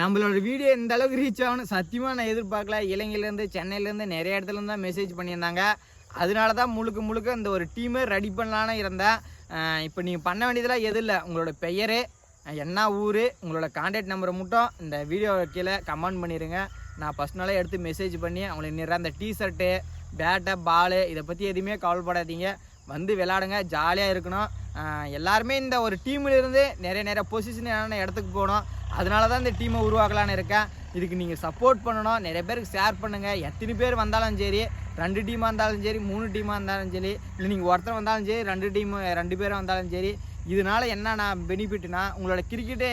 நம்மளோட வீடியோ இந்த அளவுக்கு ரீச் ஆகணும் சத்தியமாக நான் எதிர்பார்க்கல. இலங்கையிலேருந்து சென்னையிலேருந்து நிறைய இடத்துலருந்து தான் மெசேஜ் பண்ணியிருந்தாங்க. அதனால தான் முழுக்க முழுக்க இந்த ஒரு டீமே ரெடி பண்ணலான்னு இருந்தேன். இப்போ நீங்கள் பண்ண வேண்டியதெல்லாம் எதுவும் இல்லை. உங்களோட பெயர் என்ன ஊர் உங்களோட கான்டாக்ட் நம்பரை மட்டும் இந்த வீடியோ கீழே கமெண்ட் பண்ணிடுங்க நான் ஃபஸ்ட் நாளே எடுத்து மெசேஜ் பண்ணி அவங்களுக்கு நிற அந்த டிஷர்ட்டு பேட்டை பாலு இதை பற்றி எதுவுமே கவலைப்படாதீங்க. வந்து விளாடுங்க ஜாலியாக இருக்கணும். எல்லாருமே இந்த ஒரு டீமில் இருந்து நிறைய பொசிஷன் என்னென்ன இடத்துக்கு போகணும் அதனால தான் இந்த டீமை உருவாக்கலான்னு இருக்கேன். இதுக்கு நீங்கள் சப்போர்ட் பண்ணணும் நிறைய பேருக்கு ஷேர் பண்ணுங்கள் எத்தனை பேர் வந்தாலும் சரி ரெண்டு டீமாக இருந்தாலும் சரி மூணு டீமாக இருந்தாலும் சரி இல்லை நீங்கள் ஒருத்தர் வந்தாலும் சரி ரெண்டு டீமு ரெண்டு பேரும் வந்தாலும் சரி இதனால என்னென்ன பெனிஃபிட்னா உங்களோட கிரிக்கெட்டே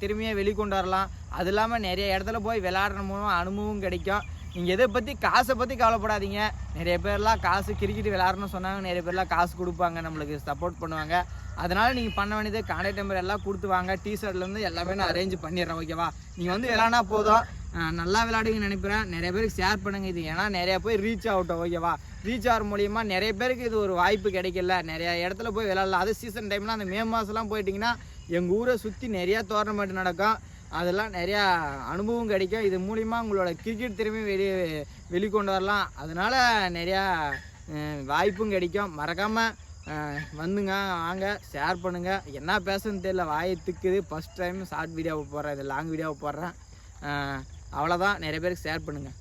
திறமையை வெளிக்கொண்டு வரலாம். அது இல்லாமல் நிறைய இடத்துல போய் விளையாடுற மூலம் அனுபவம் கிடைக்கும். நீங்கள் எதை பற்றி காசை பற்றி கவலைப்படாதீங்க. நிறைய பேர்லாம் காசு கிரிக்கெட் விளையாடணும்னு சொன்னாங்க. நிறைய பேர்லாம் காசு கொடுப்பாங்க நம்மளுக்கு சப்போர்ட் பண்ணுவாங்க. அதனால் நீங்கள் பண்ண வேண்டியது கான்டாக்ட் நம்பர் எல்லாம் கொடுத்து வாங்க. டிஷர்ட்லேருந்து எல்லாமே நான் அரேஞ்ச் பண்ணிடுறேன் ஓகேவா நீங்கள் வந்து விளாட்னா போதும். நல்லா விளையாடுவீங்கன்னு நினைக்கிறேன். நிறைய பேருக்கு ஷேர் பண்ணுங்கள் இது. ஏன்னா நிறைய போய் ரீச் ஆகட்டும் ஓகேவா ரீச் ஆகிற மூலியமா நிறைய பேருக்கு இது ஒரு வாய்ப்பு கிடைக்கல. நிறைய இடத்துல போய் விளாட்லாம் அது சீசன் டைம்லாம் அந்த மே மாதம்லாம் போயிட்டிங்கன்னா எங்கள் ஊரை சுற்றி நிறையா டோர்னமெண்ட் நடக்கும். அதெல்லாம் நிறையா அனுபவம் கிடைக்கும். இது மூலிமா உங்களோட கிரிக்கெட் திறமை வெளியே வெளிக்கொண்டு வரலாம் அதனால் நிறையா வாய்ப்பும் கிடைக்கும். மறக்காமல் வந்துங்க வாங்க ஷேர் பண்ணுங்கள் என்ன பேசுன்னு தெரியல. வாயத்துக்குது ஃபஸ்ட் டைம் ஷார்ட் வீடியோவை போடுறேன். இது லாங் வீடியோவை போடுறேன். அவ்வளோதான் நிறைய பேருக்கு ஷேர் பண்ணுங்கள்